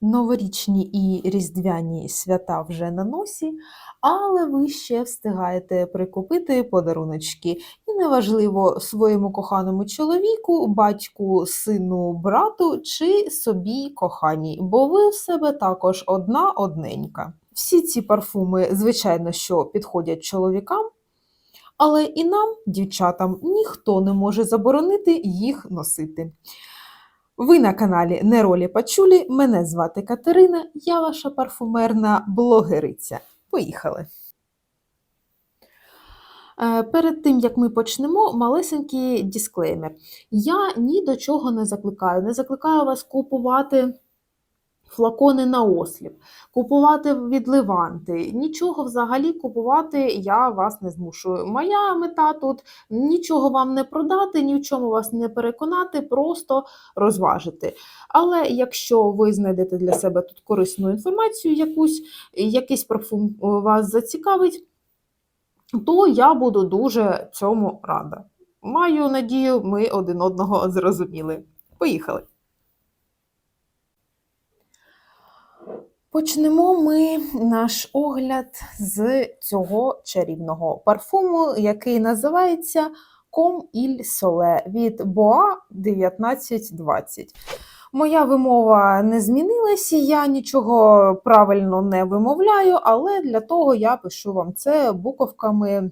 Новорічні і різдвяні свята вже на носі, але ви ще встигаєте прикупити подаруночки. І неважливо своєму коханому чоловіку, батьку, сину, брату чи собі коханій, бо ви в себе також одна одненька. Всі ці парфуми, звичайно, що підходять чоловікам, але і нам, дівчатам, ніхто не може заборонити їх носити. Ви на каналі Неролі Пачулі. Мене звати Катерина, я ваша парфумерна блогериця. Поїхали! Е, Перед тим як ми почнемо, малесенький дисклеймер. Я ні до чого не закликаю. Не закликаю вас купувати флакони на осліп, купувати від Леванти. Нічого взагалі купувати я вас не змушую. Моя мета тут нічого вам не продати, ні в чому вас не переконати, просто розважити. Але якщо ви знайдете для себе тут корисну інформацію, якусь, якийсь парфум вас зацікавить, то я буду дуже цьому рада. Маю надію, ми один одного зрозуміли. Поїхали! Почнемо ми наш огляд з цього чарівного парфуму, який називається Com il Sole від Boa 1920. Моя вимова не змінилася, я нічого правильно не вимовляю, але для того я пишу вам це буковками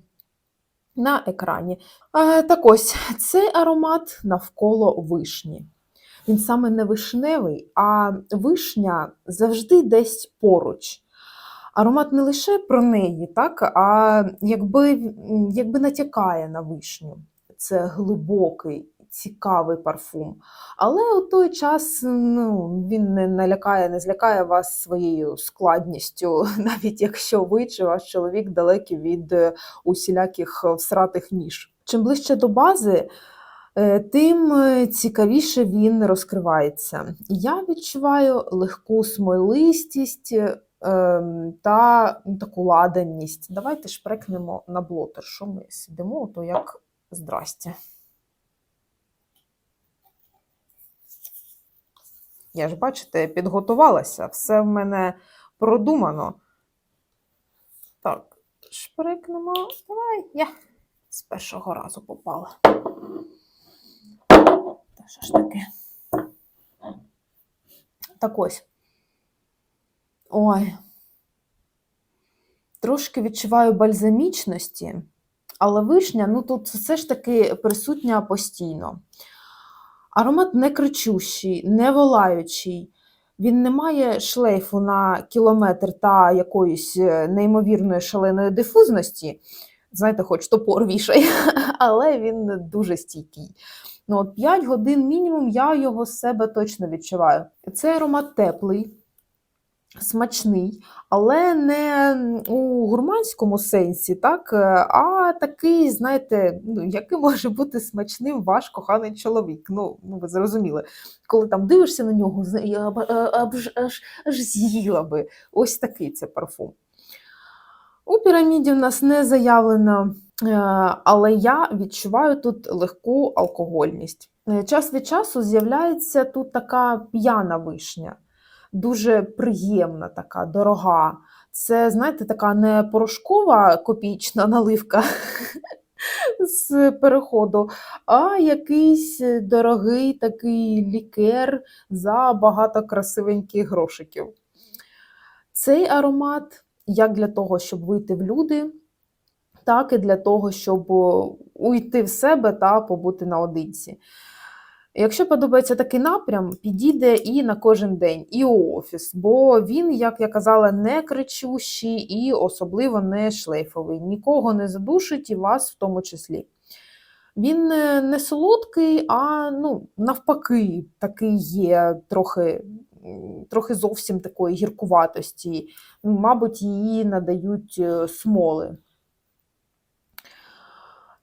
на екрані. Е, Так ось, цей аромат навколо вишні. Він саме не вишневий, а вишня завжди десь поруч. Аромат не лише про неї, так, а якби, якби натякає на вишню. Це глибокий, цікавий парфум. Але у той час ну, він не налякає, не злякає вас своєю складністю, навіть якщо ви чи ваш чоловік далекі від усіляких всратих ніж. Чим ближче до бази, тим е, цікавіше він розкривається. Я відчуваю легку смолистість ем, та таку ладанність. Давайте шпрекнемо на блотер. Що ми сидимо, то як здрастя. Я ж, бачите, підготувалася, все в мене продумано. Так, шприкнемо. Давай, я з першого разу попала. Що ж таке? Так ось. Ой. Трошки відчуваю бальзамічності, але вишня, ну тут все ж таки присутня постійно. Аромат не кричущий, не волаючий. Він не має шлейфу на кілометр та якоїсь е, неймовірної шаленої дифузності. Знаєте, хоч топор вішає, але він дуже стійкий. Ну, от 5 годин мінімум я його з себе точно відчуваю. Цей аромат теплий, смачний, але не у гурманському сенсі, так, е, а такий, знаєте, ну, який може бути смачним ваш коханий чоловік. Ну, ну ви зрозуміли, коли там дивишся на нього, я б аж, аж, аж з'їла би. Ось такий це парфум. У піраміді в нас не заявлено, е, але я відчуваю тут легку алкогольність. Е, Час від часу з'являється тут така п'яна вишня дуже приємна, така дорога. Це, знаєте, така не порошкова копійчна наливка з переходу, а якийсь дорогий такий лікер за багато красивеньких грошиків. Цей аромат як для того, щоб вийти в люди, так і для того, щоб уйти в себе та побути наодинці. Якщо подобається такий напрям, підійде і на кожен день, і у офіс, бо він, як я казала, не кричущий і особливо не шлейфовий. Нікого не задушить і вас в тому числі. Він не солодкий, а ну, навпаки, такий є трохи трохи зовсім такої гіркуватості. Мабуть, її надають е, смоли.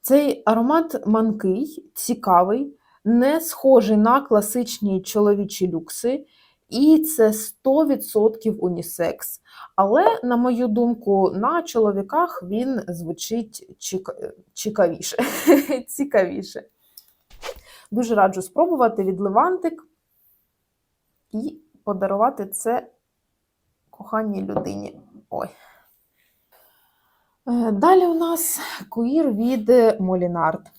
Цей аромат манкий, цікавий не схожий на класичні чоловічі люкси, і це 100% унісекс. Але, на мою думку, на чоловіках він звучить цікавіше. цікавіше. Дуже раджу спробувати від Левантик. І подарувати це коханій людині. Ой. Е, Далі у нас куїр від Молінард.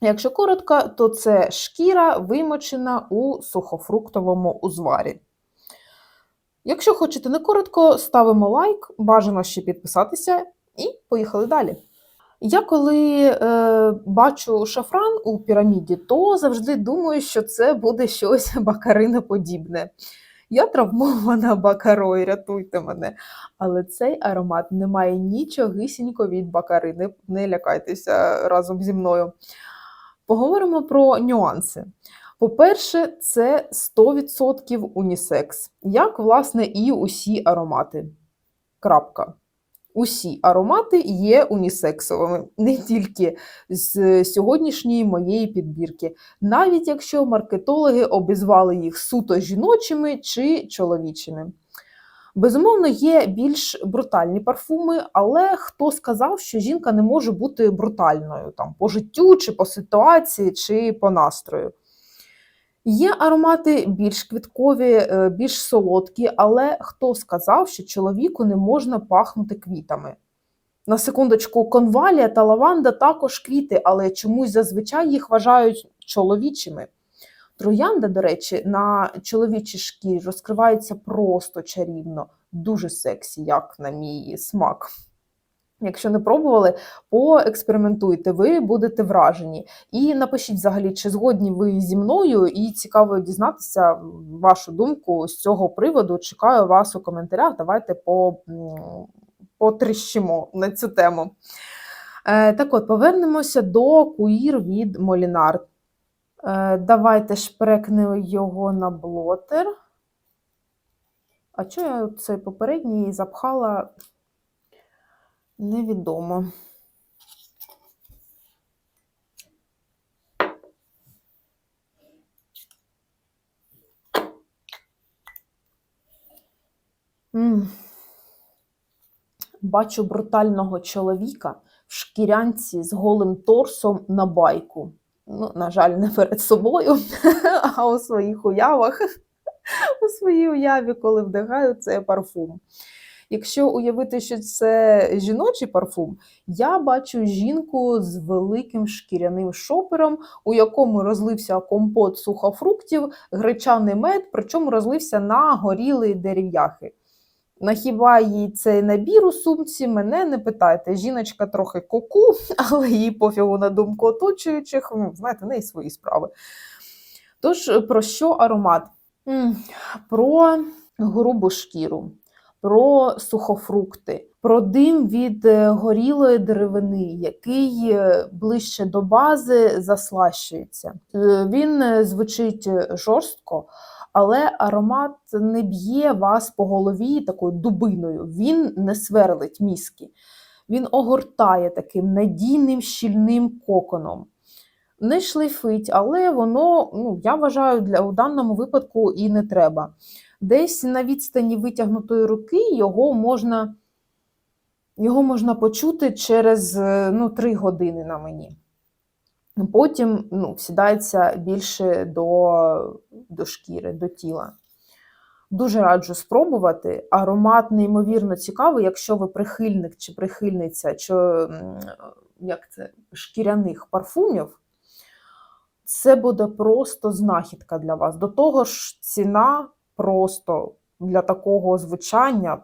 Якщо коротко, то це шкіра вимочена у сухофруктовому узварі. Якщо хочете не коротко, ставимо лайк, бажано ще підписатися і поїхали далі. Я коли е, бачу шафран у піраміді, то завжди думаю, що це буде щось бакариноподібне. Я травмована бакарою, рятуйте мене. Але цей аромат не має нічогісінько від бакарини. Не лякайтеся разом зі мною. Поговоримо про нюанси. По-перше, це 100% унісекс, як, власне, і усі аромати. Крапка. Усі аромати є унісексовими, не тільки з сьогоднішньої моєї підбірки, навіть якщо маркетологи обізвали їх суто жіночими чи чоловічими. Безумовно, є більш брутальні парфуми, але хто сказав, що жінка не може бути брутальною там, по життю, чи по ситуації, чи по настрою. Є аромати більш квіткові, е, більш солодкі, але хто сказав, що чоловіку не можна пахнути квітами? На секундочку, конвалія та лаванда також квіти, але чомусь зазвичай їх вважають чоловічими. Троянда, до речі, на чоловічій шкірі розкривається просто чарівно, дуже сексі, як на мій смак. Якщо не пробували, поекспериментуйте, ви будете вражені. І напишіть взагалі, чи згодні ви зі мною, і цікаво дізнатися вашу думку з цього приводу. Чекаю вас у коментарях. Давайте по, потріщимо на цю тему. Е, так от, повернемося до куїр від Молінар. Е, давайте шпрекнемо його на блотер. А чого я цей попередній запхала? Невідомо. Бачу брутального чоловіка в шкірянці з голим торсом на байку. Ну, на жаль, не перед собою, а у своїх уявах. У своїй уяві, коли вдягаю цей парфум. Якщо уявити, що це жіночий парфум, я бачу жінку з великим шкіряним шопером, у якому розлився компот сухофруктів, гречаний мед, причому розлився на горілий дерев'яхи. На хіба їй цей набір у сумці, мене не питайте. Жіночка трохи коку, але їй пофігу на думку оточуючих, ну, знаєте, в неї свої справи. Тож, про що аромат? Про грубу шкіру про сухофрукти, про дим від е, горілої деревини, який е, ближче до бази заслащується. Е, Він звучить жорстко, але аромат не б'є вас по голові такою дубиною, він не сверлить мізки. Він огортає таким надійним щільним коконом. Не шлейфить, але воно, ну, я вважаю, для у даному випадку і не треба десь на відстані витягнутої руки його можна його можна почути через е, ну, 3 години на мені. Потім ну, сідається більше до, до шкіри, до тіла. Дуже раджу спробувати. Аромат неймовірно цікавий, якщо ви прихильник чи прихильниця чи, як це, шкіряних парфумів. Це буде просто знахідка для вас. До того ж, ціна просто для такого звучання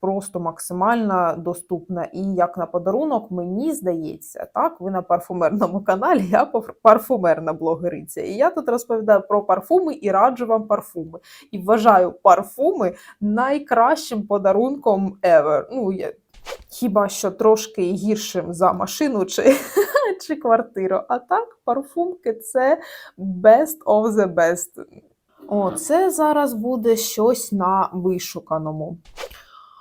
просто максимально доступна. І як на подарунок, мені здається, так, ви на парфумерному каналі, я парфумерна блогериця. І я тут розповідаю про парфуми і раджу вам парфуми. І вважаю парфуми найкращим подарунком ever. Ну, я... Хіба що трошки гіршим за машину чи, чи квартиру. А так, парфумки це best of the best. О, це зараз буде щось на вишуканому.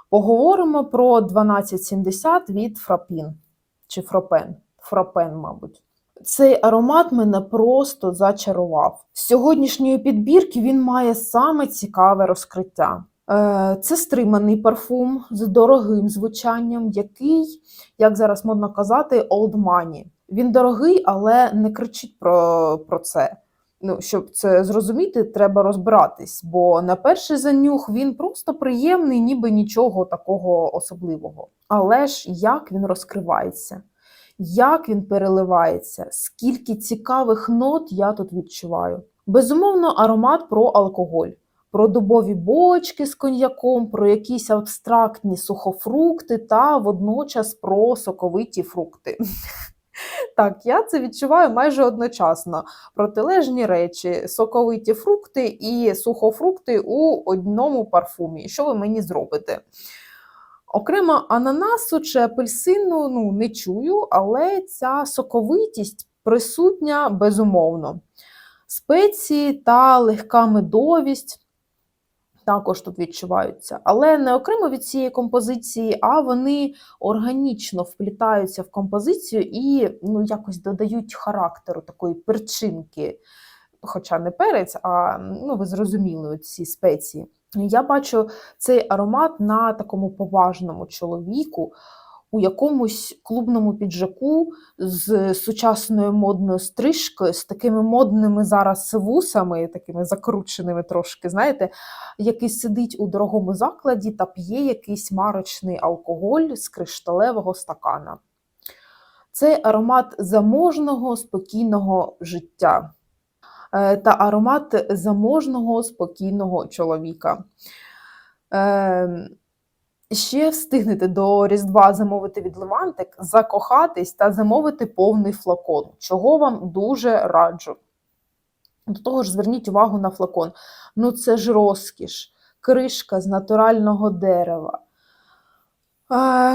Поговоримо про 1270 від Фрапін чи Фропен. Фрапен, мабуть. Цей аромат мене просто зачарував. З сьогоднішньої підбірки він має саме цікаве розкриття. Е, це стриманий парфум з дорогим звучанням, який, як зараз модно казати, old money. Він дорогий, але не кричить про, про це. Ну, щоб це зрозуміти, треба розбиратись, бо на перший занюх він просто приємний, ніби нічого такого особливого. Але ж як він розкривається, як він переливається, скільки цікавих нот я тут відчуваю. Безумовно, аромат про алкоголь, про дубові бочки з коньяком, про якісь абстрактні сухофрукти та водночас про соковиті фрукти. Так, я це відчуваю майже одночасно. Протилежні речі, соковиті фрукти і сухофрукти у одному парфумі. Що ви мені зробите? Окремо ананасу чи апельсину ну, не чую, але ця соковитість присутня безумовно. Спеції та легка медовість також тут відчуваються, але не окремо від цієї композиції, а вони органічно вплітаються в композицію і ну, якось додають характеру такої перчинки, хоча не перець, а ну, ви зрозуміли ці спеції. Я бачу цей аромат на такому поважному чоловіку, у якомусь клубному піджаку з сучасною модною стрижкою, з такими модними зараз вусами, такими закрученими трошки, знаєте, який сидить у дорогому закладі та п'є якийсь марочний алкоголь з кришталевого стакана. Це аромат заможного, спокійного життя е, та аромат заможного, спокійного чоловіка. Ем, ще встигнете до Різдва замовити від Левантик, закохатись та замовити повний флакон, чого вам дуже раджу. До того ж, зверніть увагу на флакон. Ну, це ж розкіш, кришка з натурального дерева,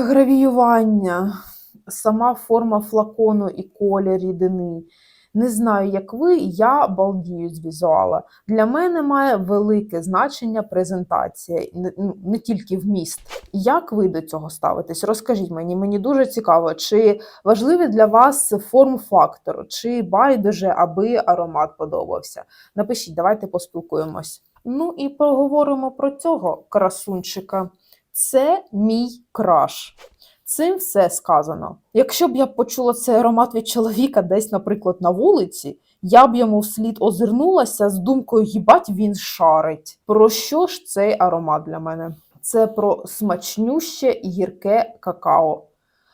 гравіювання, сама форма флакону і колір рідини. Не знаю, як ви, я балдію з візуала. Для мене має велике значення презентація, не, тільки вміст. Як ви до цього ставитесь? Розкажіть мені, мені дуже цікаво, чи важливий для вас форм-фактор, чи байдуже, аби аромат подобався. Напишіть, давайте поспілкуємось. Ну і поговоримо про цього красунчика. Це мій краш. Цим все сказано. Якщо б я почула цей аромат від чоловіка десь, наприклад, на вулиці, я б йому вслід озирнулася з думкою їбать він шарить. Про що ж цей аромат для мене? Це про смачнюще гірке какао.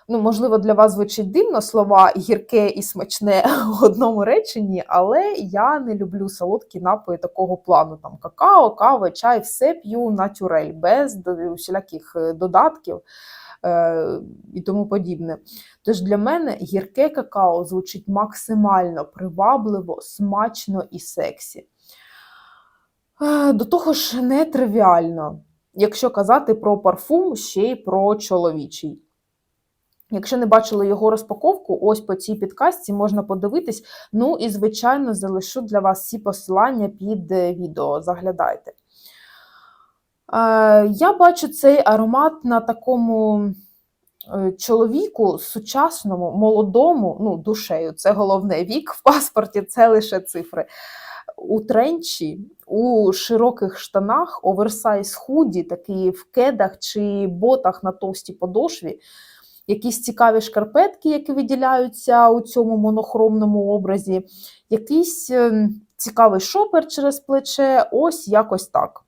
Ну, можливо, для вас звучить дивно слова гірке і смачне в одному реченні, але я не люблю солодкі напої такого плану. Там какао, кава, чай, все п'ю натюрель, без усіляких е, додатків і тому подібне. Тож для мене гірке какао звучить максимально привабливо, смачно і сексі. Е, до того ж, нетривіально, якщо казати про парфум, ще й про чоловічий. Якщо не бачили його розпаковку, ось по цій підкастці можна подивитись. Ну і, звичайно, залишу для вас всі посилання під е, відео. Заглядайте. Е, я бачу цей аромат на такому е, чоловіку сучасному, молодому, ну, душею, це головне вік в паспорті, це лише цифри. У тренчі, у широких штанах, оверсайз худі, такі в кедах чи ботах на товстій подошві, якісь цікаві шкарпетки, які виділяються у цьому монохромному образі, якийсь ем, цікавий шопер через плече, ось якось так.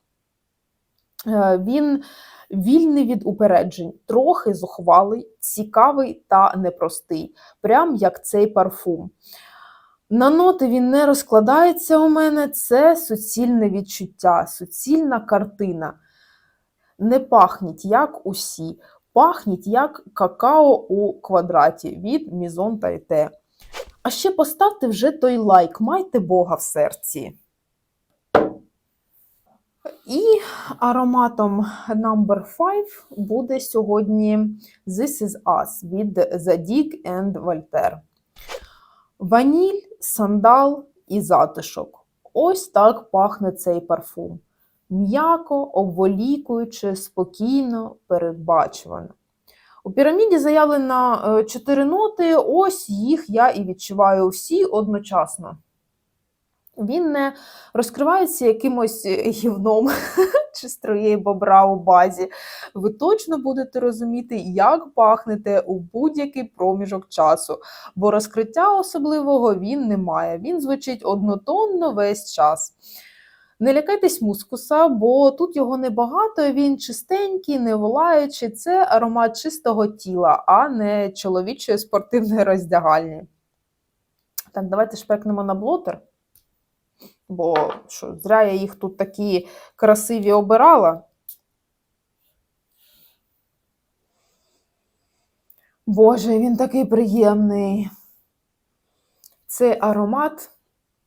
Е, він вільний від упереджень, трохи зухвалий, цікавий та непростий, прям як цей парфум. На ноти він не розкладається у мене, це суцільне відчуття, суцільна картина. Не пахніть, як усі, пахніть як какао у квадраті від Мізон Тайте. А ще поставте вже той лайк, майте Бога в серці. І ароматом number 5 буде сьогодні This is Us від Zadig and Voltaire. Ваніль, сандал і затишок. Ось так пахне цей парфум. М'яко, обволікуючи, спокійно, передбачувано. У піраміді заявлено 4 ноти, ось їх я і відчуваю всі одночасно. Він не розкривається якимось е, гівном чи струєю бобра у базі. Ви точно будете розуміти, як пахнете у будь-який проміжок часу, бо розкриття особливого він не має. Він звучить однотонно весь час. Не лякайтесь мускуса, бо тут його небагато, він чистенький, не волаючий. Це аромат чистого тіла, а не чоловічої спортивної роздягальні. Так, давайте шпекнемо на блотер. Бо що, зря я їх тут такі красиві обирала. Боже, він такий приємний. Це аромат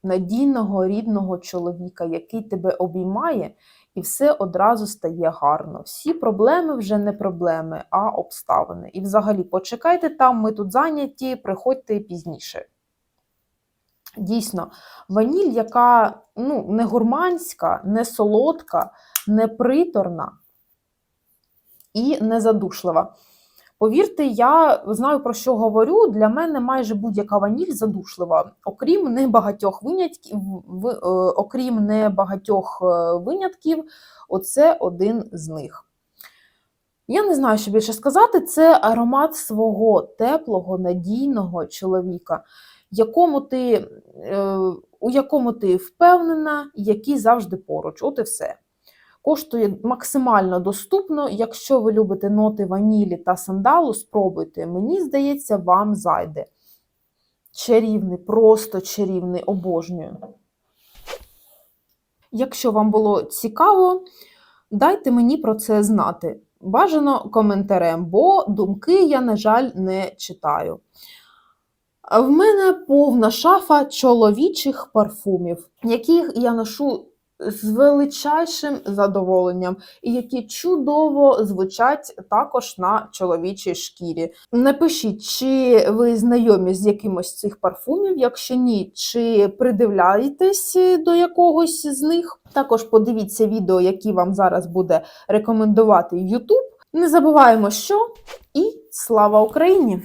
надійного рідного чоловіка, який тебе обіймає, і все одразу стає гарно. Всі проблеми вже не проблеми, а обставини. І взагалі, почекайте там, ми тут зайняті, приходьте пізніше. Дійсно, ваніль, яка ну, не гурманська, не солодка, не приторна і не задушлива. Повірте, я знаю про що говорю. Для мене майже будь-яка ваніль задушлива, окрім небагатьох винятків, е, окрім небагатьох е, винятків, оце один з них. Я не знаю, що більше сказати. Це аромат свого теплого, надійного чоловіка, якому ти, е, у якому ти впевнена, який завжди поруч. От і все. Коштує максимально доступно. Якщо ви любите ноти ванілі та сандалу, спробуйте. Мені здається, вам зайде. Чарівний, просто чарівний, обожнюю. Якщо вам було цікаво, дайте мені про це знати. Бажано коментарем, бо думки я, на жаль, не читаю. В мене повна шафа чоловічих парфумів, яких я ношу з величайшим задоволенням, і які чудово звучать також на чоловічій шкірі. Напишіть, чи ви знайомі з якимось цих парфумів, якщо ні, чи придивляєтесь до якогось з них. Також подивіться відео, які вам зараз буде рекомендувати YouTube. Не забуваємо, що і слава Україні!